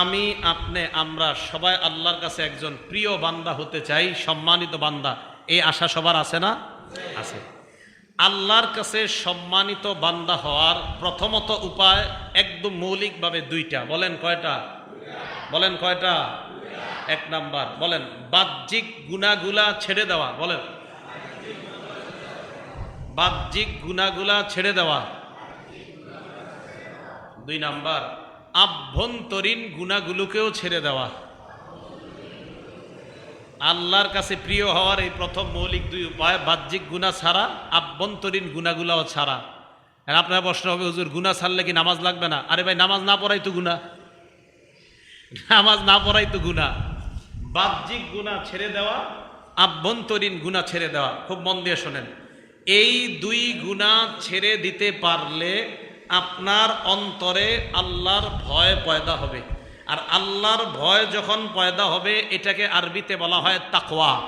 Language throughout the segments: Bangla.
আমি, আপনি, আমরা সবাই আল্লাহর কাছে একজন প্রিয় বান্দা হতে চাই, সম্মানিত বান্দা। এই আশা সবার আছে না? আছে। আল্লাহর কাছে সম্মানিত বান্দা হওয়ার প্রথমত উপায় একদম মৌলিকভাবে দুইটা। বলেন কয়টা? বলেন কয়টা? এক নাম্বার। বলেন, বাহ্যিক গুণাগুলা ছেড়ে দেওয়া। বলেন। বাহ্যিক গুণাগুলা ছেড়ে দেওয়া। দুই নাম্বার। আভ্যন্তরীণ গুণাগুলোকেও ছেড়ে দেওয়া। আল্লাহর কাছে প্রিয় হওয়ার এই প্রথম মৌলিক দুই উপায়, বাহ্যিক গুণা ছাড়া, আভ্যন্তরীণ গুণাগুলাও ছাড়া। আর আপনার প্রশ্ন হবে, হুজুর, গুণা ছাড়লে কি নামাজ লাগবে না? আরে ভাই, নামাজ না পড়াই তো গুণা। নামাজ না পড়াই তো গুণা। বাহ্যিক গুণা ছেড়ে দেওয়া, আভ্যন্তরীণ গুণা ছেড়ে দেওয়া। খুব মন দিয়ে শোনেন। এই দুই গুণা ছেড়ে দিতে পারলে আপনার অন্তরে আল্লাহর ভয় পয়দা হবে। আর আল্লাহর ভয় যখন পয়দা হবে, এটাকে আরবিতে বলা হয় তাকওয়া।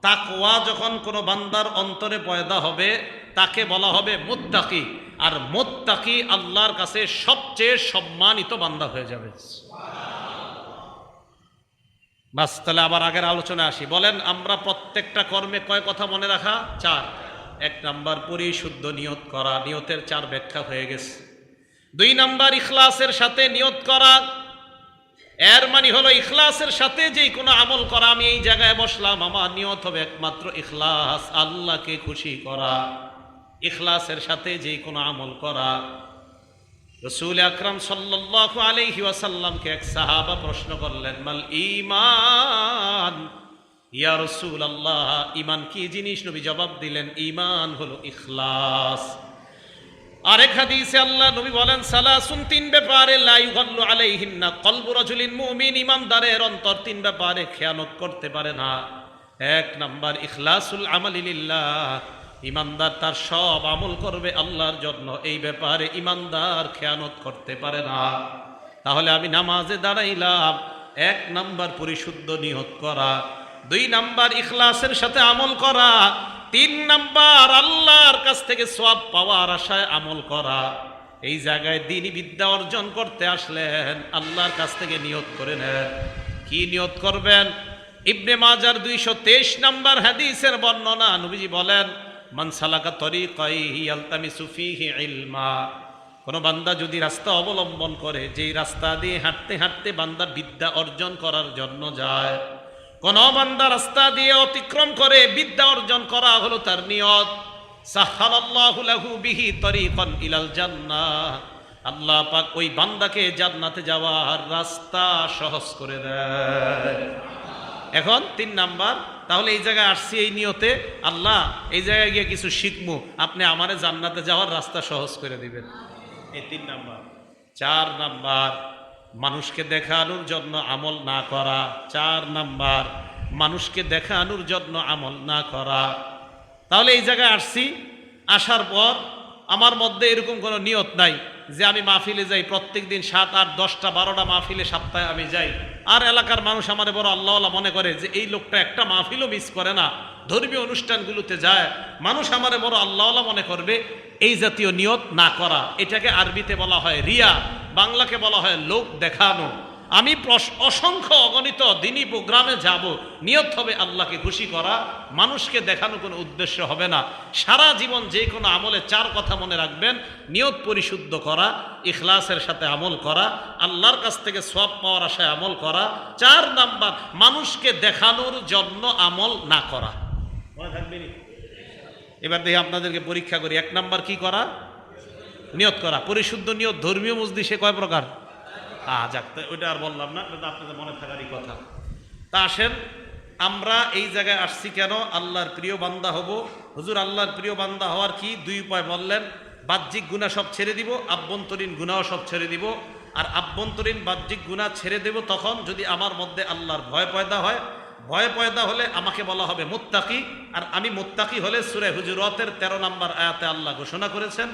তাকওয়া যখন কোনো বান্দার অন্তরে পয়দা হবে, তাকে বলা হবে মুত্তাকি। আর মুত্তাকি আল্লাহর কাছে সবচেয়ে সম্মানিত বান্দা হয়ে যাবে। বাস, তাহলে আবার আগের আলোচনা আসি। বলেন, আমরা প্রত্যেকটা কর্মে কয় কথা মনে রাখা? চার। এক নাম্বার পরিশুদ্ধ নিয়ত করা, নিয়তের চার ব্যাখ্যা হয়ে গেছে। দুই নাম্বার ইখলাসের সাথে নিয়ত করা, এর মানে হলো ইখলাসের সাথে যেই কোনো আমল করা, আমি এই জায়গায় বসলাম, আমার নিয়ত হবে একমাত্র ইখলাস, আল্লাহকে খুশি করা। ইখলাসের সাথে যেই কোনো আমল করা। রসুল আকরাম সাল্লাহ আলহি ওয়াসাল্লামকে এক সাহাবা প্রশ্ন করলেন, মাল ইমান ইয়া রসুল আল্লাহ ইমান কি জিনিস? নবী জবাব দিলেন ইমান হলো ইখলাস। আরেক হাদিসে আল্লাহ নবী বলেন, সালাসুন তিন ব্যাপারে, লা ইউগাল্লু আলাইহিন্না কলবু রাজুলিন মুমিন, ইমানদারের অন্তর তিন ব্যাপারে খেয়ানত করতে পারে না। এক নাম্বার, ইখলাসুল আমালি লিল্লাহ, ইমানদার তার সব আমল করবে আল্লাহর জন্য, এই ব্যাপারে ইমানদার খেয়ানত করতে পারে না। তাহলে আমি নামাজে দাঁড়াইলাম, এক নাম্বার পরিশুদ্ধ নিয়ত করা দুই নাম্বার ইখলাসের সাথে আমল করা, তিন নাম্বার আল্লাহর কাছ থেকে সব পাওয়ার আশায় আমল করা। এই জায়গায় দিনই বিদ্যা অর্জন করতে আসলেন, আল্লাহর কাছ থেকে নিয়ত করে নেন। কি নিয়ত করবেন? ইবনে মাজার দুইশো তেইশ নাম্বার হাদিসের বর্ণনা, নবীজি বলেন মানসালাকা তরিকাইহি আলতামিসু ফিহি ইলমা। কোন বান্দা যদি রাস্তা অবলম্বন করে, যেই রাস্তা দিয়ে হাঁটতে হাঁটতে বান্দা বিদ্যা অর্জন করার জন্য যায় কোন বান্দা রাস্তা দিয়ে অতিক্রম করে বিদ্যা অর্জন করা হলো তার নিয়ত। বিহি তরিকান ইলাল জান্নাহ। আল্লাহ পাক ওই বান্দাকে জান্নাতে যাওয়ার রাস্তা সহজ করে দেয়। এখন তিন নাম্বার, তাহলে এই জায়গায় আসছি এই নিয়তে, আল্লাহ, এই জায়গায় গিয়ে কিছু শিখমু, আপনি আমারে জান্নাতে যাওয়ার রাস্তা সহজ করে দিবেন। এই তিন নাম্বার। চার নাম্বার মানুষকে দেখানোর জন্য আমল না করা। চার নাম্বার, মানুষকে দেখানোর জন্য আমল না করা। তাহলে এই জায়গায় আসছি। আসার পর আমার মধ্যে এরকম কোনো নিয়ত নাই যে আমি মাহফিলে যাই প্রত্যেক দিন সাত, আট, দশটা, বারোটা মাহফিলে সপ্তাহে আমি যাই। আর এলাকার মানুষ আমার বড় আল্লাহ আল্লাহ মনে করে যে এই লোকটা একটা মাহফিলও মিস করে না। ধর্মীয় অনুষ্ঠানগুলোতে যায়। মানুষ আমারে বড় আল্লাহ আল্লাহ মনে করবে, এই জাতীয় নিয়ত না করা। এটাকে আরবিতে বলা হয় রিয়া। বাংলাকে বলা হয় লোক দেখানো। আমি অসংখ্য অগণিত দিনী প্রোগ্রামে যাব। নিয়ত হবে আল্লাহকে খুশি করা। মানুষকে দেখানো কোনো উদ্দেশ্য হবে না। সারা জীবন যে কোনো আমলে চার কথা মনে রাখবেন। নিয়ত পরিশুদ্ধ করা, ইখলাসের সাথে আমল করা, আল্লাহর কাছ থেকে সব পাওয়ার আশায় আমল করা। চার নাম্বার, মানুষকে দেখানোর জন্য আমল না করা। এবার দেখি আপনাদেরকে পরীক্ষা করি। এক নাম্বার কি করা? নিয়ত করা, পরিশুদ্ধ নিয়ত, ধর্মীয় মজলিসে কয় প্রকার? আ, যাক ওইটা আর বললাম না আপনাদের মনে থাকারই কথা। তা আসেন, আমরা এই জায়গায় আসছি কেন? আল্লাহর প্রিয় বান্দা হব। হুজুর, আল্লাহর প্রিয় বান্দা হওয়ার কি? দুই উপায় বললেন, বাহ্যিক গুণা সব ছেড়ে দিব, আভ্যন্তরীণ গুণাও সব ছেড়ে দিব। আর আভ্যন্তরীণ বাহ্যিক গুণা ছেড়ে দেব তখন যদি আমার মধ্যে আল্লাহর ভয় পয়দা হয়। ভয় পয়দা হলে আমাকে বলা হবে মুত্তাকি। আর আমি মুত্তাকি হলে সুরে হুজুরতের তেরো নম্বর আয়াতে আল্লাহ ঘোষণা করেছেন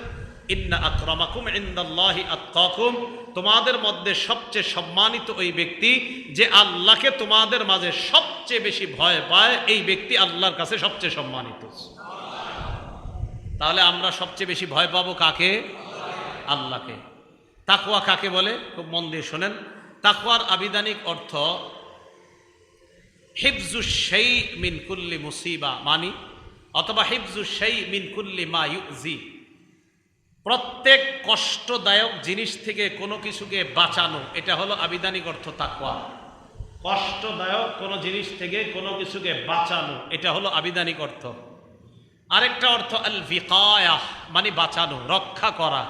ইন্না আক্রমাকুম ইন্দাল্লাহি আত্মাকুম তোমাদের মধ্যে সবচেয়ে সম্মানিত ওই ব্যক্তি যে আল্লাহকে তোমাদের মাঝে সবচেয়ে বেশি ভয় পায়, এই ব্যক্তি আল্লাহর কাছে সবচেয়ে সম্মানিত। তাহলে আমরা সবচেয়ে বেশি ভয় পাবো কাকে? আল্লাহকে। তাকওয়া কাকে বলে? খুব মন দিয়ে শোনেন। তাকওয়ার আবিধানিক অর্থ হিফজু সেই মিন কুল্লি মুসিবা মানি, অথবা হিফজু সেই মিন কুল্লি মা ইউজি প্রত্যেক কষ্টদায়ক জিনিস থেকে কোনো কিছুকে বাঁচানো, এটা হলো আবিধানিক অর্থ তাকওয়া। কষ্টদায়ক কোনো জিনিস থেকে কোনো কিছুকে বাঁচানো, এটা হলো আবিধানিক অর্থ। আরেকটা অর্থ আল ভিকায়াহ মানে বাঁচানো, রক্ষা করা।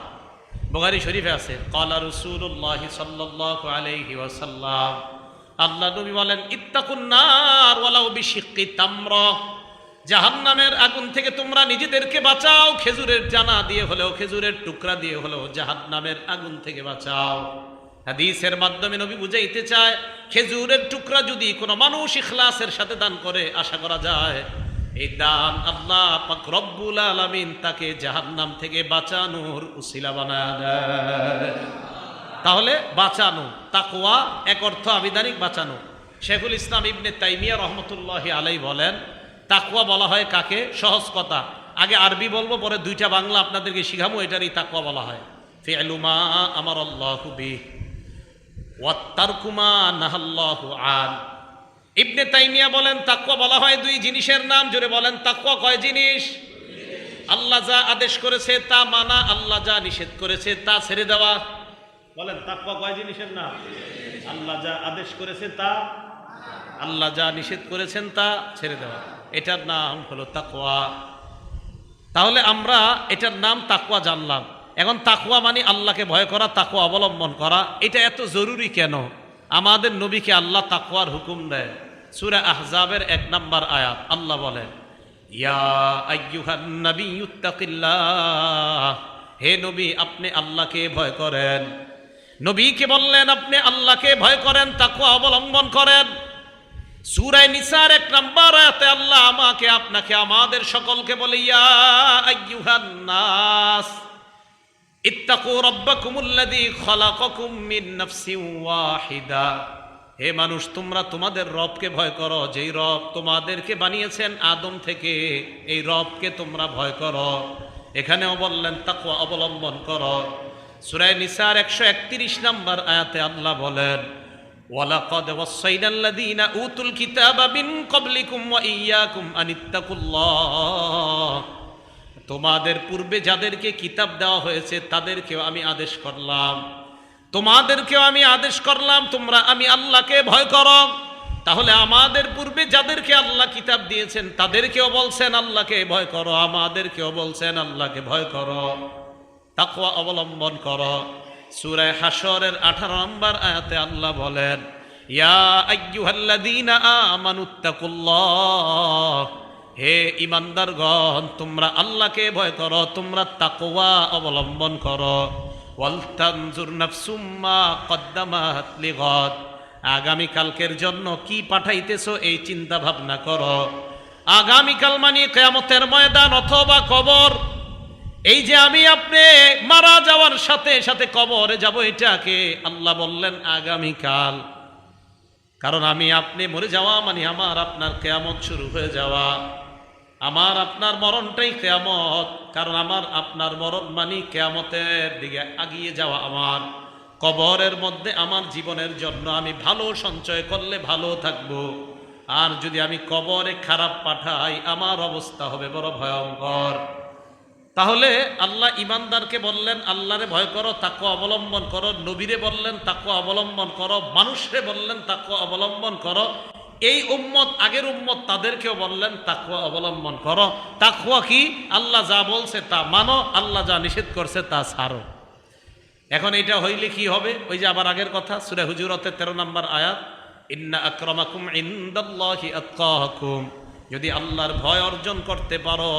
বোগারি শরীফে আছে, কলা রসুল্লাহ সাল্লাহ আলাইহি ওয়াসাল্লাম। আল্লাহ নবী বলেন ইত্তাকুন্নার ওয়ালাউ বিশিক্কি তাম্র। জাহান্নামের আগুন থেকে তোমরা নিজেদেরকে বাঁচাও। খেজুরের জানা দিয়ে হলেও খেজুরের টুকরা দিয়ে হলেও জাহান্নামের আগুন থেকে বাঁচাও। হাদিসের মাধ্যমে নবী বুঝাইতে চায়, খেজুরের টুকরা যদি কোনো মানুষ ইখলাসের সাথে দান করে, আশা করা যায়, এই দান আল্লাহ পাক রব্বুল আলামিন তাকে জাহান্নাম থেকে বাঁচানোর উসিলা বানায় তাহলে বাঁচানো, তাকওয়া, এক অর্থ আবিধানিক বাঁচানো। শেখুল ইসলাম ইবনে তাইমিয়া রহমতুল্লাহ আলাই বলেন তাকওয়া বলা হয় কাকে? সহজ কথা। আগে আরবি বলব, পরে দুইটা বাংলা আপনাদেরকে শিখামো এটারই তাকুয়া বলা হয়। ফিআলুমা আমার আল্লাহ বি ওয়াত্তারকুমা নাহাল্লাহু আন। ইবনে তাইমিয়া বলেন, তাকওয়া বলা হয় দুই জিনিসের নাম, জোরে বলেন, তাকওয়া কয় জিনিস? আল্লাহ যা আদেশ করেছে, তা মানা, আল্লাহ যা নিষেধ করেছে, তা ছেড়ে দেওয়া। বলেন, তাকওয়া কয় জিনিসের নাম? আল্লাহ যা আদেশ করেছে, তা, আল্লাহ যা নিষেধ করেছেন, তা ছেড়ে দেওয়া। এটার নাম হলো তাকওয়া। তাহলে আমরা এটার নাম তাকওয়া জানলাম। এখন তাকুয়া মানে আল্লাহকে ভয় করা তাকুয়া অবলম্বন করা। এটা এত জরুরি কেন? আমাদের নবীকে আল্লাহ তাকুয়ার হুকুম দেয়। সূরা আহজাবের এক নাম্বার আয়াত, আল্লাহ বলেন হে নবী, আপনি আল্লাহকে ভয় করেন। নবীকে বললেন, আপনি আল্লাহকে ভয় করেন তাকুয়া অবলম্বন করেন। সুরায় নিসার এক নাম্বার আয়াতে আল্লাহ আমাকে, আপনাকে, আমাদের সকলকে বলে, ইয়া নাস, ইত্তাকু রাব্বাকুমুল্লাযী খালাকাকুম মিন নাফসিন ওয়াহিদা। হে মানুষ, তোমরা তোমাদের রবকে ভয় করো। যেই রব তোমাদেরকে বানিয়েছেন আদম থেকে, এই রবকে তোমরা ভয় করো। এখানেও বললেন, তাকওয়া অবলম্বন করো। সূরায় নিসার একশো একত্রিশ নম্বর আয়াতে আল্লাহ বলেন ওয়ালাকাদ ওয়াসাইনা আল্লাযীনা উতুল কিতাবা মিন ক্বাবলিকুম ওয়া ইয়্যাকুম আন ইত্তাকুল্লাহ তোমাদের পূর্বে যাদেরকে কিতাব দেওয়া হয়েছে, তাদেরকেও আমি আদেশ করলাম। তোমাদেরকেও আমি আদেশ করলাম, তোমরা আমি আল্লাহকে ভয় করো। তাহলে আমাদের পূর্বে যাদেরকে আল্লাহ কিতাব দিয়েছেন, তাদেরকেও বলছেন, আল্লাহকে ভয় করো। আমাদেরকেও বলছেন, আল্লাহকে ভয় করো। তাকওয়া অবলম্বন করো। সূরায় হাসরের 18 নম্বর আয়াতে আল্লাহ বলেন হে ইমানদারগণ তোমরা আল্লাহকে ভয় করো, তোমরা তাকওয়া অবলম্বন করো। আগামী কালকের জন্য কি পাঠাইতেছ এই চিন্তা ভাবনা করো। আগামীকাল মানে কেয়ামতের ময়দান অথবা কবর। এই যে আমি আপনি মারা যাওয়ার সাথে সাথে কবরে যাব, এটাকে আল্লাহ বললেন আগামীকাল। কারণ আমি আপনি মরে যাওয়া মানে আমার আপনার কেয়ামত শুরু হয়ে যাওয়া। আমার আপনার মরণটাই কেয়ামত, কারণ আমার আপনার মরণ মানে কেয়ামতের দিকে আগিয়ে যাওয়া আমার। কবরের মধ্যে আমার জীবনের জন্য আমি ভালো সঞ্চয় করলে ভালো থাকব। আর যদি আমি কবরে খারাপ পাঠাই, আমার অবস্থা হবে বড় ভয়ঙ্কর। তাহলে আল্লাহ ইমানদারকে বললেন, আল্লাহরে ভয় করো তাকে অবলম্বন করো, নবীরে বললেন তাকে অবলম্বন করো, মানুষরে বললেন তাকে অবলম্বন করো। এই উম্মত, আগের উম্মত তাদেরকেও বললেন তাকুয়া অবলম্বন করো। তাকুয়া কি? আল্লাহ যা বলছে তা মানো, আল্লাহ যা নিষেধ করছে তা ছাড়ো। এখন এটা হইলে কি হবে? ওই যে আবার আগের কথা, সুরে হুজুরতের তেরো নম্বর আয়াত, ইন্না আক্রমাকুম ইন্দাল্লাহি আতকাকুম যদি আল্লাহর ভয় অর্জন করতে পারো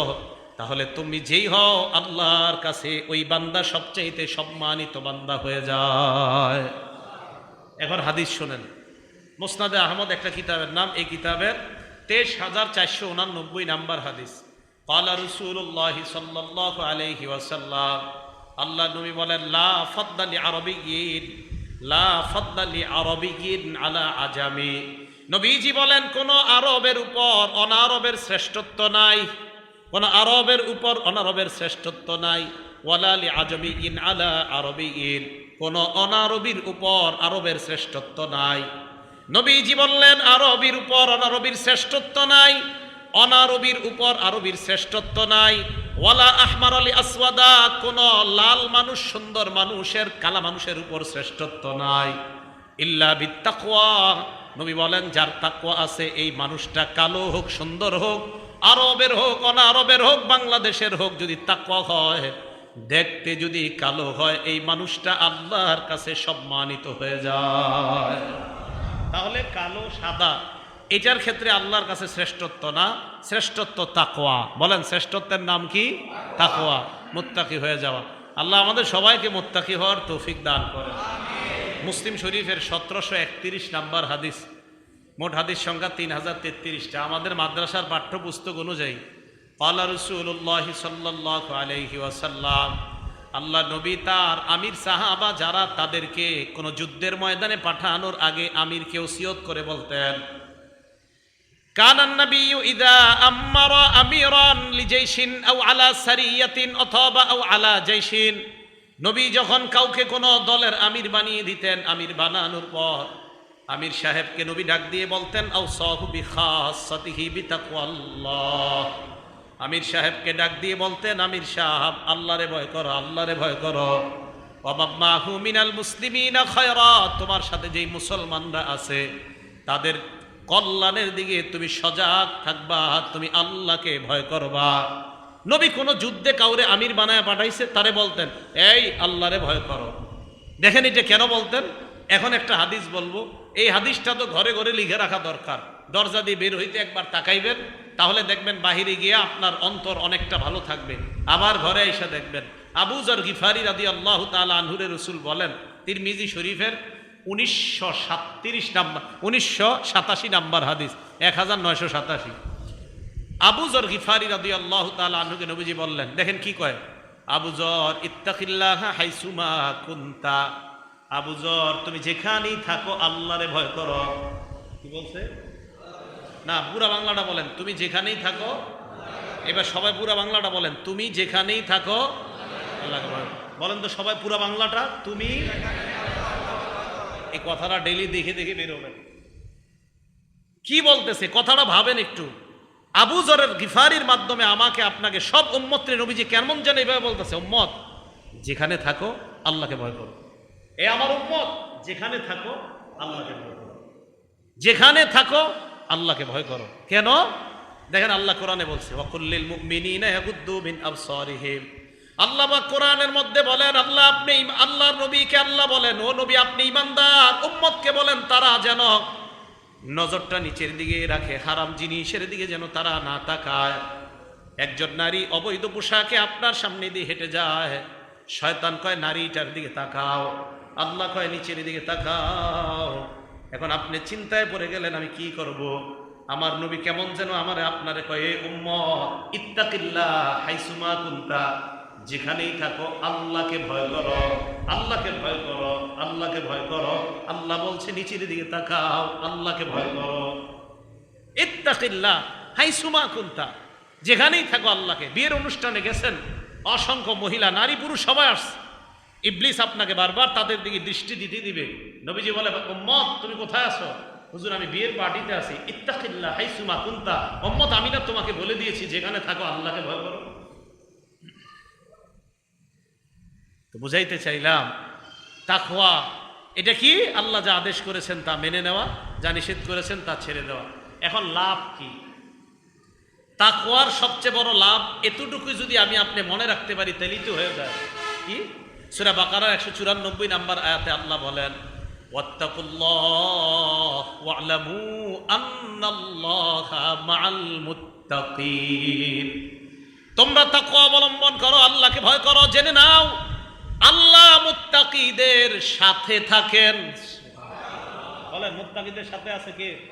তাহলে তুমি যেই হও, আল্লাহর কাছে ওই বান্দা সবচাইতে সম্মানিত বান্দা হয়ে যায়। এখন হাদিস শোনেন। মোসনাদে আহমদ একটা কিতাবের নাম, এই কিতাবের তেইশ হাজার চারশো উনানব্বই নাম্বার হাদিস। কালা রসুল্লাহ সাল্লাহ আলহি ওয়াসাল্লাম আল্লাহ নবী বলেন, লা ফদ্দালি আরবি গিন লা ফদ্দালি আরবি গিন আলা আজামি। নবীজি বলেন, কোন আরবের উপর অনারবের শ্রেষ্ঠত্ব নাই। কোন আরবের উপর অনারবের শ্রেষ্ঠত্ব নাই। ওয়ালালি আজমি ইন আলা আরবি ইন কোন অনারবির উপর আরবের শ্রেষ্ঠত্ব নাই। নবীজি বললেন, আরবির উপর অনারবির শ্রেষ্ঠত্ব নাই, অনারবির উপর আরবির শ্রেষ্ঠত্ব নাই। ওয়ালা আহমার আলী আসওয়াদা, কোন লাল মানুষ, সুন্দর মানুষের, কালা মানুষের উপর শ্রেষ্ঠত্ব নাই। ইল্লা বিত্তাকওয়া। নবী বলেন, যার তাকওয়া আছে, এই মানুষটা কালো হোক, সুন্দর হোক আরবের হোক, অনারবের হোক, বাংলাদেশের হোক, যদি তাকওয়া হয়, দেখতে যদি কালো হয়, এই মানুষটা আল্লাহর কাছে সম্মানিত হয়ে যায়। তাহলে কালো, সাদা, এটার ক্ষেত্রে আল্লাহর কাছে শ্রেষ্ঠত্ব না? শ্রেষ্ঠত্ব তাকোয়া বলেন, শ্রেষ্ঠত্বের নাম কি? তাকোয়া মুত্তাকি হয়ে যাওয়া। আল্লাহ আমাদের সবাইকে মুত্তাকি হওয়ার তৌফিক দান করে মুসলিম শরীফের সতেরোশো একত্রিশ নাম্বার হাদিস। মোট হাদিস সংখ্যা তিন হাজার তেত্রিশটা। আমাদের মাদ্রাসার পাঠ্যপুস্তক অনুযায়ী পাল্লা রসুল্লাহ সাল্লাহ আলহি ওয়াসাল্লাম আল্লাহ নবী তার আমির সাহাবা যারা তাদেরকে কোনো যুদ্ধের ময়দানে পাঠানোর আগে আমিরকে ওসিয়ত করে বলতেন নবী যখন কাউকে কোন দলের আমির বানিয়ে দিতেন, আমির বানানোর পর আমির সাহেবকে নবী ডাক দিয়ে বলতেন বিতাকওয়াল্লাহ আমির সাহেবকে ডাক দিয়ে বলতেন, আমির সাহেব, আল্লাহরে ভয় করো, আল্লাহরে ভয় করো। মিনাল মুসলিমিনা খায়রা। তোমার সাথে যেই মুসলমানরা আছে, তাদের কল্যাণের দিকে তুমি সজাগ থাকবা, তুমি আল্লাহকে ভয় করবা। নবী কোনো যুদ্ধে কাউরে আমির বানায় পাঠাইছে, তারে বলতেন, এই আল্লাহরে ভয় করো। দেখেন এটা কেন বলতেন? এখন একটা হাদিস বলব, এই হাদিসটা তো ঘরে ঘরে লিখে রাখা দরকার। দরজা দিয়ে বের হইতে একবার তাকাইবেন, তাহলে দেখবেন বাহিরে গিয়ে আপনার অন্তর অনেকটা ভালো থাকবে। আবার ঘরে এসে দেখবেন আবুজর গিফারি রাদি আল্লাহ তালা আনহুরে রসুল বলেন, তিরমিজি শরীফের উনিশশো সাতত্রিশ নাম্বার, উনিশশো সাতাশি নাম্বার হাদিস, এক হাজার নয়শো সাতাশি। আবুজর গিফারি রাদি আল্লাহ তালা আনহুকে নবীজি বললেন, দেখেন কি কয়? আবুজর ইত্তাকিল্লাহ হাইসুমা কুন্তা। আবুজর তুমি যেখানেই থাকো, আল্লাহরে ভয় করো। কি বলছে? না, পুরা বাংলাটা বলেন। তুমি যেখানেই থাকো, এবার সবাই পুরা বাংলাটা বলেন। তুমি যেখানেই থাকো, আল্লাহকে ভয় বলেন তো সবাই পুরা বাংলাটা, তুমি? এই কথাটা ডেলি দেখে দেখে বেরোবেন কি বলতেছে? কথাটা ভাবেন একটু। আবু জরের গিফারির মাধ্যমে আমাকে, আপনাকে সব উম্মত্রে নবীজি কেমন যেন এইভাবে বলতেছে, উম্মত, যেখানে থাকো, আল্লাহকে ভয় করো। এ আমার উম্মত, যেখানে থাকো, আল্লাহকে ভয় করো। যেখানে থাকো, আল্লাহকে ভয় করো। কেন? দেখেন আল্লাহ কোরআনে বলছে ওয়াকুল্লিল মুমিনিনা ইয়াগুদ্দু মিন আবসারিহিম। আল্লাহ বা কোরআনের মধ্যে বলেন, আল্লাহ আপনি আল্লাহর নবীকে আল্লাহ বলেন, ও নবী আপনি ইমানদার, উম্মতকে বলেন তারা যেন নজরটা নিচের দিকে রাখে, হারাম জিনিসের দিকে যেন তারা না তাকায়। একজন নারী অবৈধ পোশাকে আপনার সামনে দিয়ে হেঁটে যায়, শয়তান কয়, নারীটার দিকে তাকাও। আল্লাহ কয়, নিচের দিকে তাকাও। এখন আপনি চিন্তায় পড়ে গেলেন, আমি কি করব। আমার নবী কেমন যেন আমার আপনারে কয়, এ ইত্তাকিল্লা হাইসুমা কুন্তা। যেখানেই থাকো, আল্লাহকে ভয় করো, আল্লাহকে ভয় করো, আল্লাহকে ভয় করো। আল্লাহ বলছে, নিচের দিকে তাকাও, আল্লাহকে ভয় করো। ইত্তাকিল্লাহ হাই সুমা কুন্তা। যেখানেই থাকো, আল্লাহকে। বিয়ের অনুষ্ঠানে গেছেন, অসংখ্য মহিলা, নারী, পুরুষ, সবাই আসছে। ইবলিস আপনাকে বারবার তাদের দিকে দৃষ্টি দিতে দিবে। নবীজি বলে মত তুমি কোথায় আছো? হুজুর, আমি বিয়ের পার্টিতে আছি। ইত্তাকিল্লাহ হাই সুমা কুন্তা। অম্মত আমি না তোমাকে বলে দিয়েছি, যেখানে থাকো আল্লাহকে ভয় করো। তো বুঝাইতে চাইলাম, তাকওয়া, এটা কি? আল্লাহ যা আদেশ করেছেন তা মেনে নেওয়া, যা নিষেধ করেছেন তা ছেড়ে দেওয়া। এখন লাভ কি? তাকওয়ার সবচেয়ে বড় লাভ এতটুকু যদি আমি আপনি মনে রাখতে পারি, তাহলেই তো হয়ে যায়। কি? সুরা বাকারার একশো চুরানব্বই নাম্বার আয়াতে আল্লাহ বলেন তোমরা তাকওয়া অবলম্বন করো আল্লাহকে ভয় করো জেনে নাও আল্লাহ মুত্তাকিদের সাথে থাকেন। বলেন মুত্তাকিদের সাথে আছে কে?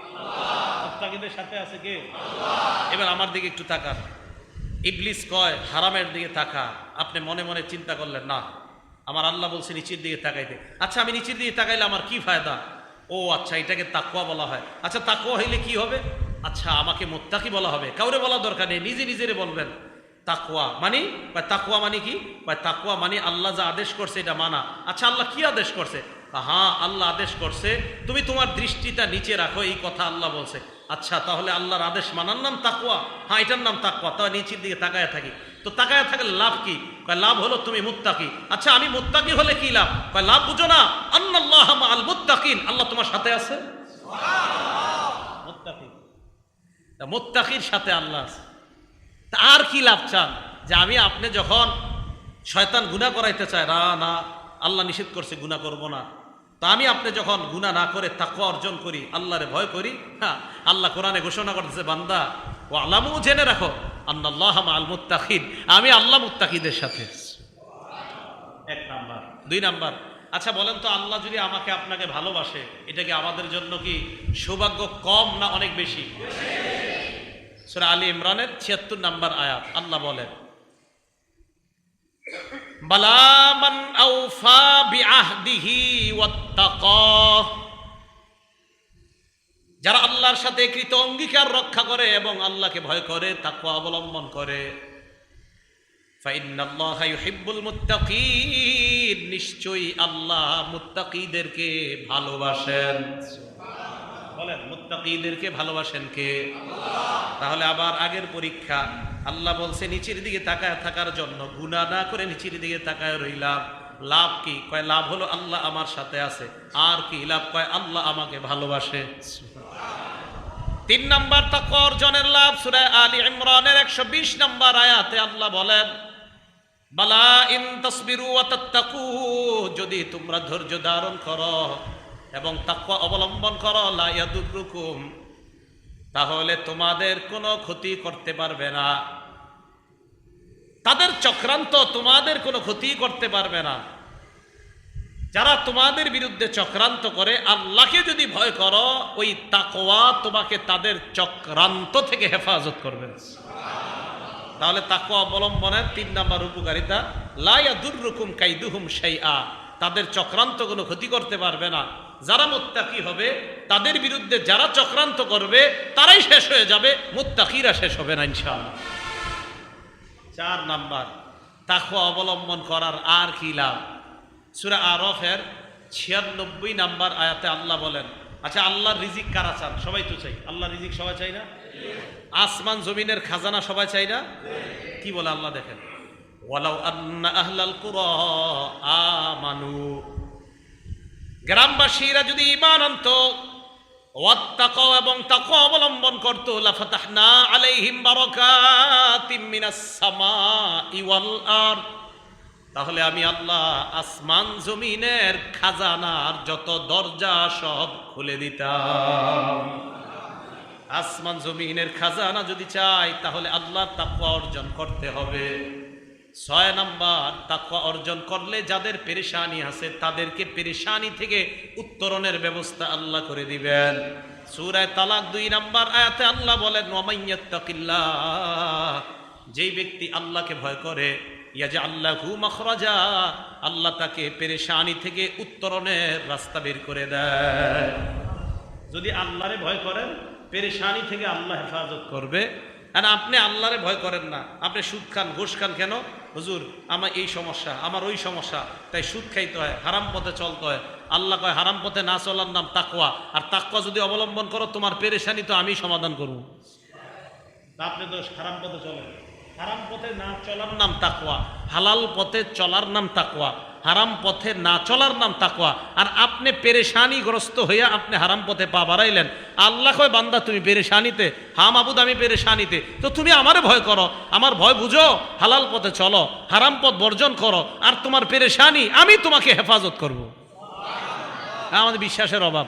মুত্তাকিদের সাথে আছে কে? এবার আমার দিকে একটু তাকান। ইবলিস কয় হারামের দিকে তাকা। আপনি মনে মনে চিন্তা করলেন না আমার আল্লাহ বলছে নিচের দিকে তাকাইতে। আচ্ছা আমি নিচের দিকে তাকাইলে আমার কি ফায়দা? ও আচ্ছা এটাকে তাকুয়া বলা হয়। আচ্ছা তাকুয়া হইলে কি হবে? আচ্ছা আমাকে মোত্তাকি বলা হবে। কাউরে বলা দরকার নেই, নিজে নিজেরে বলবেন। তাকুয়া মানে? বা তাকুয়া মানে কি? বা তাকুয়া মানে আল্লাহ যা আদেশ করছে, এটা মানা। আচ্ছা আল্লাহ কি আদেশ করছে? হ্যাঁ আল্লাহ আদেশ করছে, তুমি তোমার দৃষ্টিটা নিচে রাখো, এই কথা আল্লাহ বলছে। আচ্ছা তাহলে আল্লাহর আদেশ মানার নাম তাকুয়া হ্যাঁ এটার নাম তাকুয়া তাহলে নিচের দিকে তাকায় থাকি। তো তাকায় থাকলে লাভ কি? কয়, লাভ হলো তুমি মুত্তাকি। আচ্ছা আমি মুত্তাকি হলে কি লাভ? কয়, লাভ বুঝো না। আল্লাহ আল মুত্তাকিন। আল্লাহ তোমার সাথে আছে? মুত্তাকির সাথে আল্লাহ আছে। তা আর কি লাভ চান? যে আমি আপনি যখন শয়তান গুণা করাইতে চায়, না না, আল্লাহ নিষেধ করছে গুণা করব না। তা আমি আপনি যখন গুণা না করে তাকুয়া অর্জন করি, আল্লাহরে ভয় করি হ্যাঁ আল্লাহ কোরআনে ঘোষণা করতেছে, বান্দা ও আল্লামও জেনে রাখো আল্লাহ আল মুত্তাকিন। আমি আল্লাহ মুত্তাকিদের সাথে। এক নাম্বার। দুই নাম্বার। আচ্ছা বলেন তো আল্লাহ যদি আমাকে আপনাকে ভালোবাসে এটা কি আমাদের জন্য কি সৌভাগ্য কম না অনেক বেশি? সুরা আলী ইমরানের ছিয়াত্তর নাম্বার আয়াত আল্লাহ বলেন বালামান আউফা বিআহদিহি ওয়াত্তাকা যারা আল্লাহর সাথে কৃত অঙ্গীকার রক্ষা করে এবং আল্লাহকে ভয় করে, তাকওয়া অবলম্বন করে। নিশ্চয়ই আল্লাহ মুত্তাকিদেরকে ভালোবাসেন। বলেন, মুত্তাকিদেরকে ভালোবাসেন কে? তাহলে আবার আগের পরীক্ষা, আল্লাহ বলছে নিচের দিকে তাকায় থাকার জন্য গুণা না করে নিচের দিকে তাকায় রইলাম। লাভ কি? কয়, লাভ হলো আল্লাহ আমার সাথে আছে। আর কি? লাভ কয়, আল্লাহ আমাকে ভালোবাসে। তিন নাম্বার তাকওয়া অর্জনের লাভ, সূরা আলী ইমরানের 120 নাম্বার আয়াতে আল্লাহ বলেন, বালা ইন তাসবিরু ওয়া যদি তোমরা ধৈর্য ধারণ করো এবং তাকওয়া অবলম্বন করো, লা ইয়াদুরুকুম, তাহলে তোমাদের কোনো ক্ষতি করতে পারবে না। তাদের চক্রান্ত তোমাদের কোনো ক্ষতি করতে পারবে না। যারা তোমাদের বিরুদ্ধে চক্রান্ত করে, আল্লাহকে যদি ভয় করো, ওই তাকোয়া তোমাকে তাদের চক্রান্ত থেকে হেফাজত করবে। তাহলে তাকওয়া অবলম্বনের তিন নাম্বার উপকারিতা লাইয়া দুর্রুকুম কাইদুহুম আ তাদের চক্রান্ত কোনো ক্ষতি করতে পারবে না। যারা মুত্তাকি হবে, তাদের বিরুদ্ধে যারা চক্রান্ত করবে, তারাই শেষ হয়ে যাবে, মুত্তাকিরা শেষ হবে না, ইনশাআল্লাহ। চার নাম্বার, তাকওয়া অবলম্বন করার আর কি লাভ? সুরা আরফের ছিয়ানব্বই নাম্বার আয়াতে আল্লাহ বলেন আচ্ছা আল্লাহর রিজিক কারা চান? সবাই তো চাই। আল্লাহ রিজিক সবাই চাই না? আসমান, জমিনের খাজানা সবাই চাই না? কি বলে আল্লাহ দেখেন? আমানু। গ্রামবাসীরা যদি ইমান আনত, ওয়াত্তাকাও এবং তাকওয়া অবলম্বন করত, লাফাতাহনা আলাইহিম বারাকাতিম মিনাস সামাই ওয়াল আরদ। তাহলে আমি আল্লাহ আসমান জমিনের খাজানার যত দরজা সব খুলে দিতাম। আসমান জমিনের খাজানা যদি চাই, তাহলে আল্লাহ তাকওয়া অর্জন করতে হবে। ছয় নাম্বার, তাকওয়া অর্জন করলে যাদের পেরেশানি আছে, তাদেরকে পেরেশানি থেকে উত্তরণের ব্যবস্থা আল্লাহ করে দিবেন। সুরায় তালাক দুই নাম্বার আয়াতে আল্লাহ বলেন ওয়ামাইয়াত্তাকিল্লাহ যেই ব্যক্তি আল্লাহকে ভয় করে আল্লাহু তাকে পেরেশানি থেকে উত্তরণের রাস্তা বের করে দেয়। যদি আল্লাহরে ভয় করেন, পেরেশানি থেকে আল্লাহ হেফাজত করবে। আর আপনি আল্লাহরে ভয় করেন না। আপনি সুদ খান, ঘোষ খান কেন? হুজুর, আমার এই সমস্যা, আমার ওই সমস্যা। তাই সুদ খাইতে হয়, হারাম পথে চলতে হয়। আল্লাহ কয়, হারাম পথে না চলার নাম তাকওয়া। আর তাকওয়া যদি অবলম্বন করো, তোমার পেরেশানি তো আমি সমাধান করব। আপনি তো হারাম পথে চলেন। হারাম পথে না চলার নাম তাকওয়া, হালাল পথে চলার নাম তাকওয়া, হারাম পথে না চলার নাম তাকওয়া। আর আপনি পেরেশানিগ্রস্ত হইয়া আপনি হারাম পথে পা বাড়াইলেন। আল্লাহ কয়, বান্দা, তুমি পেরেশানিতে, হা মাবুদ, আমি পেরেশানিতে। তো তুমি আমারে ভয় করো, আমার ভয় বুঝো, হালাল পথে চলো, হারাম পথ বর্জন করো, আর তোমার পেরেশানি, আমি তোমাকে হেফাজত করব। আমাদের বিশ্বাসের অভাব।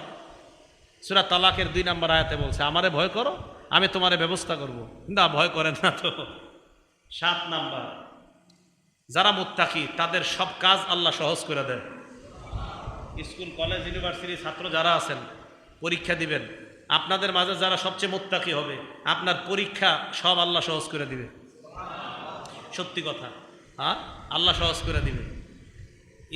সুরা তালাকের দুই নাম্বার আয়াতে বলছে, আমারে ভয় করো, আমি তোমারে ব্যবস্থা করব। না, ভয় করেন না তো। সাত নাম্বার। যারা মুত্তাকি, তাদের সব কাজ আল্লাহ সহজ করে দেন। স্কুল, কলেজ ইউনিভার্সিটির ছাত্র যারা আছেন, পরীক্ষা দিবেন। আপনাদের মাঝে যারা সবচেয়ে মুত্তাকি হবে, আপনার পরীক্ষা সব আল্লাহ সহজ করে দিবে। সত্যি কথা। হ্যাঁ? আল্লাহ সহজ করে দিবে।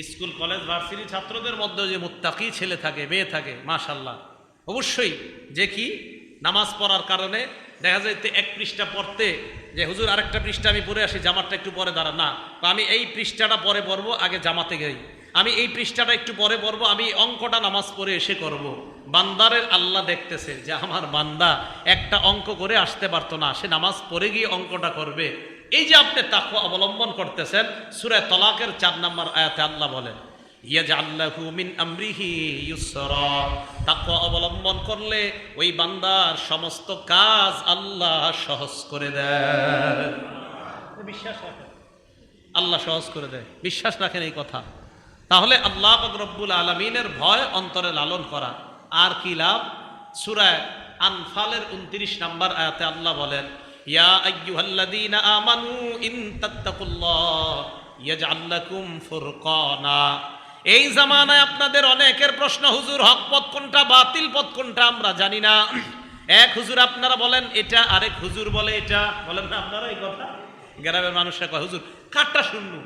স্কুল, কলেজ, ভার্সিটি ছাত্রদের মধ্যে যে মুত্তাকি ছেলে থাকে, মেয়ে থাকে মাশাল্লাহ অবশ্যই যে কি? নামাজ পড়ার কারণে দেখা যায় এক পৃষ্ঠা পড়তে যে, হুজুর, আরেকটা পৃষ্ঠা আমি পরে আসি, জামাতটা একটু পরে দাঁড়া না আমি এই পৃষ্ঠাটা পরে পড়ব, আগে জামাতে যাই আমি এই পৃষ্ঠাটা একটু পরে পড়ব, আমি অঙ্কটা নামাজ পড়ে এসে করব। বান্দারের আল্লাহ দেখতেছে যে, আমার বান্দা একটা অঙ্ক করে আসতে পারতো না, সে নামাজ পড়ে গিয়ে অঙ্কটা করবে। এই যে আপনি তাকে অবলম্বন করতেছেন সুরায় তলাকের চার নম্বর আয়াতে আল্লাহ বলেন অবলম্বন করলে ওই বান্দার সমস্ত কাজ আল্লাহ সহজ করে দেয় বিশ্বাস রাখেন। আল্লাহ সহজ করে দেয়। বিশ্বাস রাখেন এই কথা। তাহলে আল্লাহ রব্বুল আলমিনের ভয় অন্তরে লালন করা। আর কি লাভ? সুরায় আনফালের উনত্রিশ নাম্বার আয়াতে আল্লাহ বলেন ইয়া আইয়ুহাল্লাযীনা আমানু ইন তাত্তাকুল্লাহ ইয়াজআল লাকুম ফুরকানা। এই জামানায় আপনাদের অনেকের প্রশ্ন, হুজুর, হক পথ কোনটা, বাতিল পথ কোনটা? আমরা জানি না। এক হুজুর আপনারা বলেন, এটা আরেক হুজুর বলে, এটা বলেন না আপনারা এই কথা? গ্রামের মানুষরা কয়, হুজুর কাঠটা শূন্য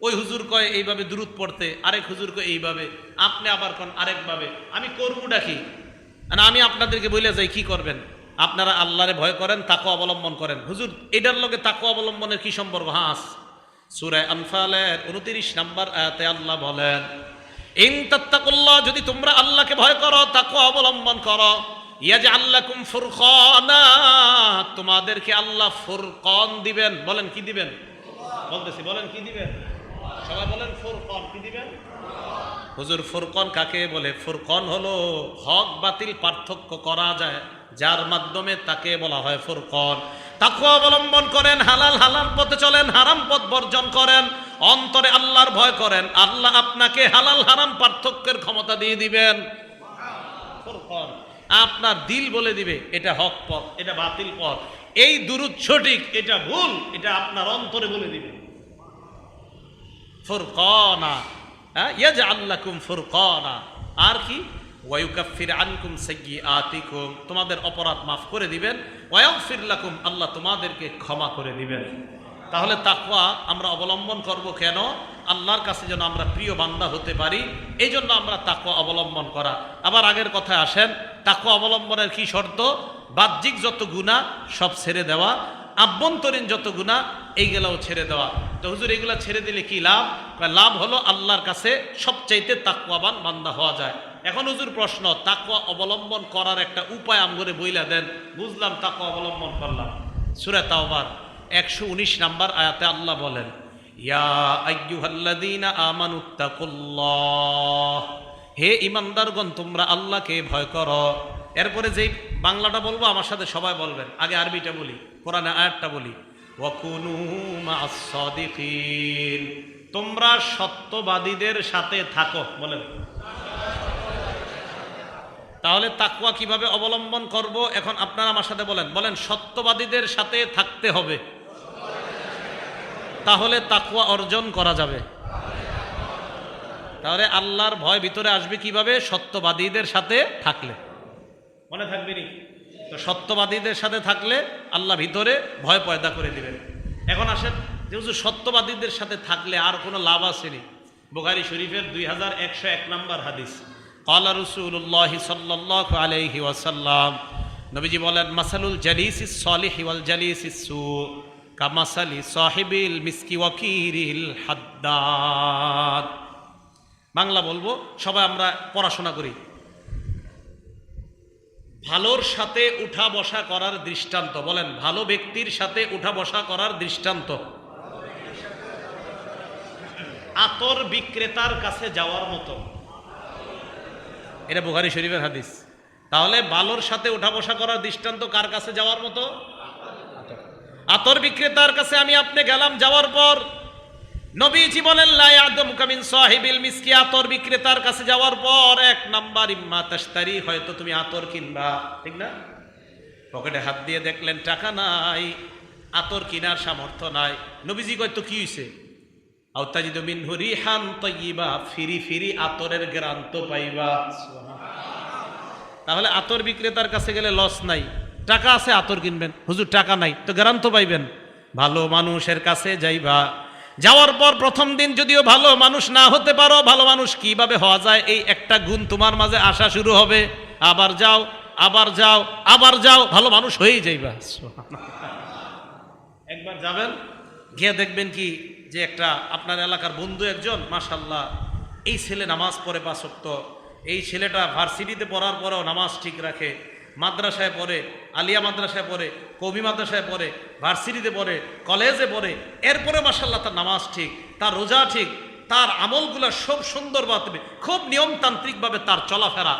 ওই হুজুর কয়, এইভাবে দূরত পড়তে। আরেক হুজুর কয়, এইভাবে। আপনি আবার কোন, আরেকভাবে। আমি করব ডাকি আর আমি আপনাদেরকে বলে যাই, কি করবেন? আপনারা আল্লাহরে ভয় করেন তাকে অবলম্বন করেন। হুজুর, এটার লগে তাকে অবলম্বনের কি সম্পর্ক? হাস। সুরায় আনফালের উনতিরিশ নাম্বার আয়াতে আল্লাহ বলেন, ইন তাত্তাকুল্লাহ, যদি তোমরা আল্লাহকে ভয় করো তাকে অবলম্বন করো ইয়াজ আল্লাকুম ফুরকানা তোমাদেরকে আল্লাহ ফুরকন দিবেন। বলেন, কি দিবেন? বলতেছি, বলেন, কি দিবেন? সবাই বলেন, ফুরকন কি দিবেন? হুজুর, ফুরকন কাকে বলে? ফুরকন হলো হক বাতিল পার্থক্য করা যায়, যার মাধ্যমে তাকে বলা হয় ফুরকন। তাকে অবলম্বন করেন, হালাল হালাল পথে চলেন, হারাম পথ বর্জন করেন, অন্তরে আল্লাহর ভয় করেন, আল্লাহ আপনাকে হালাল হারাম পার্থক্যের ক্ষমতা দিয়ে দিবেন। আপনার দিল বলে দিবে, এটা হক পথ, এটা বাতিল পথ। এই দুরুদ সঠিক, এটা ভুল, এটা আপনার অন্তরে বলে দিবে। ফুরকানা হ্যাঁ ইয়াজআল্লাকুম ফুরকানা। আর কি? ওয়ায়ুকাফির আনকুম সাইয়্যাতিকুম তোমাদের অপরাধ মাফ করে দিবেন ওয়াগফির লাকুম, আল্লাহ তোমাদেরকে ক্ষমা করে দিবেন। তাহলে তাকওয়া আমরা অবলম্বন করব কেন? আল্লাহর কাছে যেন আমরা প্রিয় বান্দা হতে পারি এই জন্য আমরা তাকওয়া অবলম্বন করা। আবার আগের কথায় আসেন, তাকওয়া অবলম্বনের কি শর্ত? বাহ্যিক যত গুণা সব ছেড়ে দেওয়া। আভ্যন্তরীণ যত গুণা এইগুলাও ছেড়ে দেওয়া। তো হুজুর, এগুলা ছেড়ে দিলে কি লাভ? লাভ হলো আল্লাহর কাছে সবচাইতে তাকুয়াবান বান্দা হওয়া যায়। এখন হুজুর প্রশ্ন তাকুয়া অবলম্বন করার একটা উপায় আমগরে বইলা দেন। বুঝলাম তাকুয়া অবলম্বন করলাম। সুরে তাওবার একশো উনিশ নাম্বার আয়াতে আল্লাহ বলেন, ইয়া আমানুত্তাকুল্লাহ হে ইমানদারগণ তোমরা আল্লাহকে ভয় করো। এরপরে যেই বাংলাটা বলব, আমার সাথে সবাই বলবেন। আগে আরবিটা বলি, কোরআনে আয়াতটা বলি। তোমরা সত্যবাদীদের সাথে থাকো, বলেন। তাহলে তাকুয়া কীভাবে অবলম্বন করব? এখন আপনারা আমার সাথে বলেন। বলেন, সত্যবাদীদের সাথে থাকতে হবে। তাহলে তাকুয়া অর্জন করা যাবে। তাহলে আল্লাহর ভয় ভিতরে আসবে কীভাবে? সত্যবাদীদের সাথে থাকলে। মনে থাকবে নি? তো সত্যবাদীদের সাথে থাকলে আল্লাহ ভিতরে ভয় পয়দা করে দিবেন। এখন আসেন, যেহেতু সত্যবাদীদের সাথে থাকলে আর কোনো লাভ আসেনি বোখারি শরীফের দুই হাজার একশো এক নম্বর হাদিস। কলা রসুল্লাহ সাল্লাহ আলহি ওয়াসাল্লাম নবীজি বলেন মাসালুল জালিস সলিহ ওয়াল জালিস সু কামাসালি সাহিবিল মিসকি ওয়াকিরিল হাদ্দাদ বাংলা বলব, সবাই আমরা পড়াশোনা করি। ভালোর সাথে উঠা বসা করার দৃষ্টান্ত, বলেন, ভালো ব্যক্তির সাথে উঠা বসা করার দৃষ্টান্ত। আতর বিক্রেতার কাছে যাওয়ার মতো। এটা বুখারি শরীফের হাদিস। তাহলে ভালোর সাথে উঠা বসা করার দৃষ্টান্ত কার কাছে যাওয়ার মতো? আতর বিক্রেতার কাছে আমি আপনি গেলাম, যাওয়ার পর নবীজি বলেন, লা ইয়াদম কামিন সাহিবিল মিসকি। আতর বিক্রেতার কাছে যাওয়ার পর এক নাম্বার, ইম্মা তাশতারি। হয়তো তুমি আতর কিনবা। ঠিক না? পকেটে হাত দিয়ে দেখলেন, টাকা নাই, আতর কেনার সামর্থ্য নাই। নবীজি কয়, তো কি হইছে? ফিরি ফিরি আতরের পাইবা। তাহলে আতর বিক্রেতার কাছে গেলে লস নাই। টাকা আছে, আতর কিনবেন। হুজুর, টাকা নাই, তো গ্রান্ত পাইবেন। ভালো মানুষের কাছে যাইবা। যাওয়ার পর প্রথম দিন যদিও ভালো মানুষ না হতে পারো, ভালো মানুষ কীভাবে হওয়া যায়, এই একটা গুণ তোমার মাঝে আসা শুরু হবে। আবার যাও আবার যাও আবার যাও, ভালো মানুষ হয়েই যাইবা। একবার যাবেন, গিয়ে দেখবেন কি যে একটা আপনার এলাকার বন্ধু একজন মাশাল্লাহ এই ছেলে নামাজ পড়ে পাঁচক্ত। এই ছেলেটা ভার্সিটিতে পড়ার পরেও নামাজ ঠিক রাখে, মাদ্রাসায় পড়ে, আলিয়া মাদ্রাসায় পড়ে কবি মাদ্রাসায় পড়ে, ভার্সিটিতে পড়ে, কলেজে পড়ে এরপরে মাসাল্লাহ তার নামাজ ঠিক, তার রোজা ঠিক, তার আমলগুলা সব সুন্দরভাবে খুব নিয়মতান্ত্রিকভাবে তার চলাফেরা।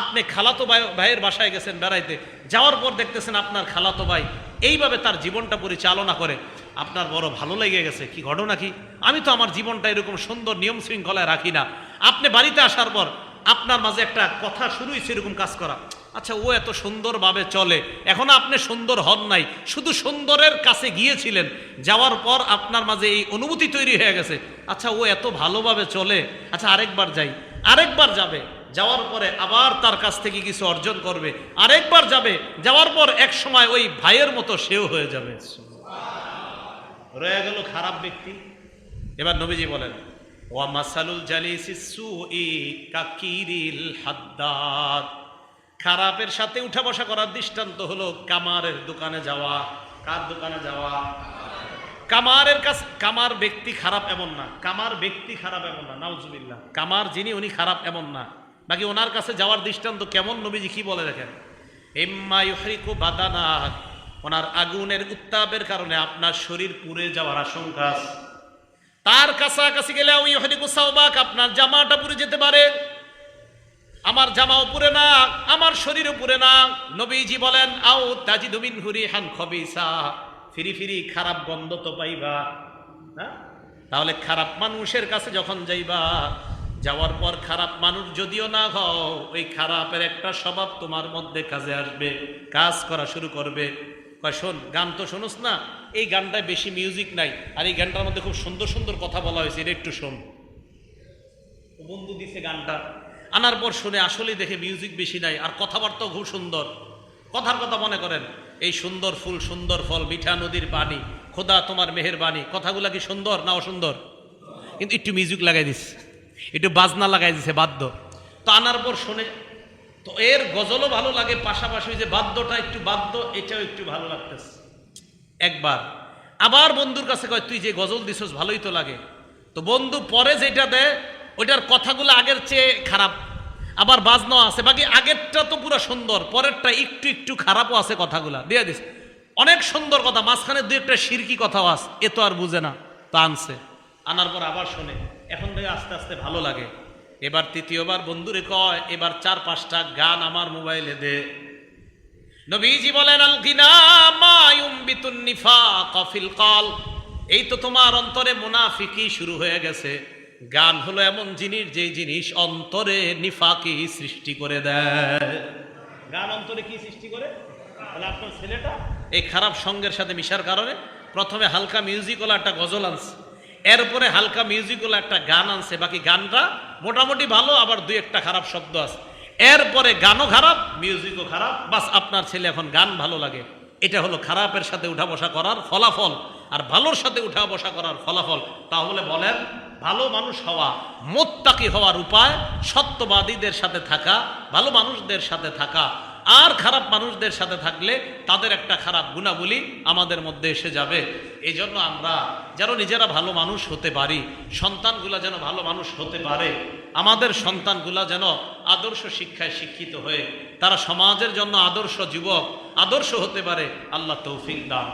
আপনি খালাতো ভাই, ভাইয়ের বাসায় গেছেন বেড়াইতে, যাওয়ার পর দেখতেছেন আপনার খালাতো ভাই এইভাবে তার জীবনটা পরিচালনা করে। আপনার বড় ভালো লেগে গেছে, কি ঘটনা কি? আমি তো আমার জীবনটা এরকম সুন্দর নিয়ম শৃঙ্খলায় রাখি না। আপনি বাড়িতে আসার পর আপনার মাঝে একটা কথা শুরু হয়েছে এরকম কাজ করা। আচ্ছা ও এত সুন্দরভাবে চলে, এখন আপনি সুন্দর হন নাই, শুধু সুন্দরের কাছে গিয়েছিলেন, যাওয়ার পর আপনার মাঝে এই অনুভূতি তৈরি হয়ে গেছে। আচ্ছা ও এত ভালোভাবে চলে আচ্ছা আরেকবার যাই, আরেকবার যাবে, যাওয়ার পরে আবার তার কাছ থেকে কিছু অর্জন করবে, আরেকবার যাবে, যাওয়ার পর এক সময় ওই ভাইয়ের মতো সেও হয়ে যাবে। রয়ে গেল খারাপ ব্যক্তি। এবার নবীজি বলেন, ওয়া মাসালুল জালিসি সুই কাকিরিল হাদ্দাদ। খারাপের সাথে উঠা বসা করার দৃষ্টান্ত হলো কামারের দোকানে যাওয়া। কার দোকানে যাওয়া? কামারের কাছে, কামার ব্যক্তি খারাপ এমন না। কামার ব্যক্তি খারাপ এমন না, নাউজুবিল্লাহ। কামার যিনি, উনি খারাপ এমন না। বাকি ওনার কাছে যাওয়ার দৃষ্টান্ত কেমন? নবীজি কি বলে দেখেন? এম্মা ইহরিকু বাদানা ওনার আগুনের উত্তাপের কারণে আপনার শরীর পুড়ে যাওয়ার আশঙ্কা আছে। তার কাছাকাছি গেলে হরিকু সাউবাক আপনার জামাটা পুড়ে যেতে পারে। আমার জামাও পুরে না, আমার শরীরও পুরে না। নবীজি বলেন, আও তাজিদুমিন হুরি হান খবিসা। ফিরি ফিরি খারাপ গন্ধ তো পাইবা হ্যাঁ? তাহলে খারাপ মানুষের কাছে যখন যাইবা, যাওয়ার পর খারাপ মানুষ যদিও না হও, ওই খারাপের একটা স্বভাব তোমার মধ্যে কাজে আসবে, কাজ করা শুরু করবে। কয়, শোন, গান তো শোনোস না, এই গানটায় বেশি মিউজিক নাই, আর এই গানটার মধ্যে খুব সুন্দর সুন্দর কথা বলা হয়েছে, এটা একটু শোন। বন্ধু দিছে গানটা, আনার পর শুনে আসলেই দেখে মিউজিক বেশি নাই, আর কথাবার্তাও খুব সুন্দর। কথার কথা মনে করেন, এই সুন্দর ফুল, সুন্দর ফল, মিঠা নদীর পানি, খোদা তোমার মেহের বাণী কথাগুলা কি সুন্দর না অসুন্দর? কিন্তু একটু মিউজিক লাগাই দিস একটু বাজনা লাগাই দিছে বাদ্য। তো আনার পর শুনে তো এর গজলও ভালো লাগে, পাশাপাশি যে বাদ্যটা একটু বাদ্য, এটাও একটু ভালো লাগতেছে। একবার। আবার বন্ধুর কাছে কয়, তুই যে গজল দিছস, ভালোই তো লাগে। তো বন্ধু পরে যেটা দেয়, ওইটার কথাগুলো আগের চেয়ে খারাপ। আবার বাজনাও আছে, বাকি আগেরটা তো পুরো সুন্দর, পরেরটা একটু একটু খারাপও আছে কথাগুলা। দিয়ে দিস অনেক সুন্দর কথা, মাঝখানে দুই একটা সিরকি কথাও আছে, এ তো আর বুঝে না, তো আনছে। আনার পর আবার শোনে। এখন থেকে আস্তে আস্তে ভালো লাগে। এবার তৃতীয়বার বন্ধুরে কয় এবার চার পাঁচটা গান আমার মোবাইলে দে। নবীজি বলেন আল গিনা মা ইউমবিতুন নিফাক ফিল কল। এই তো তোমার অন্তরে মুনাফিকি শুরু হয়ে গেছে। গান হলো এমন জিনিস যে জিনিস অন্তরে নিফাকি সৃষ্টি করে দেয়। গান অন্তরে কি সৃষ্টি করে? তাহলে আপনার ছেলেটা? এই খারাপ সঙ্গের সাথে মিশার কারণে প্রথমে হালকা মিউজিকওয়ালা একটা গজল আনছে। এরপরে হালকা মিউজিকওয়ালা একটা গান আনছে। বাকি গানটা মোটামুটি ভালো, আবার দুই একটা খারাপ শব্দ আছে। এরপরে গানও খারাপ মিউজিকও খারাপ। বাস আপনার ছেলে এখন গান ভালো লাগে। এটা হলো খারাপের সাথে উঠা বসা করার ফলাফল। আর ভালোর সাথে উঠা বসা করার ফলাফল, তাহলে বলেন, ভালো মানুষ হওয়া, মোত্তাকি হওয়ার উপায়, সত্যবাদীদের সাথে থাকা, ভালো মানুষদের সাথে থাকা আর খারাপ মানুষদের সাথে থাকলে তাদের একটা খারাপ গুণাবলী আমাদের মধ্যে এসে যাবে। এই জন্য আমরা যেন নিজেরা ভালো মানুষ হতে পারি, সন্তানগুলা যেন ভালো মানুষ হতে পারে, আমাদের সন্তানগুলা যেন আদর্শ শিক্ষায় শিক্ষিত হয়ে, তারা সমাজের জন্য আদর্শ যুবক, আদর্শ হতে পারে, আল্লাহ তৌফিক দান।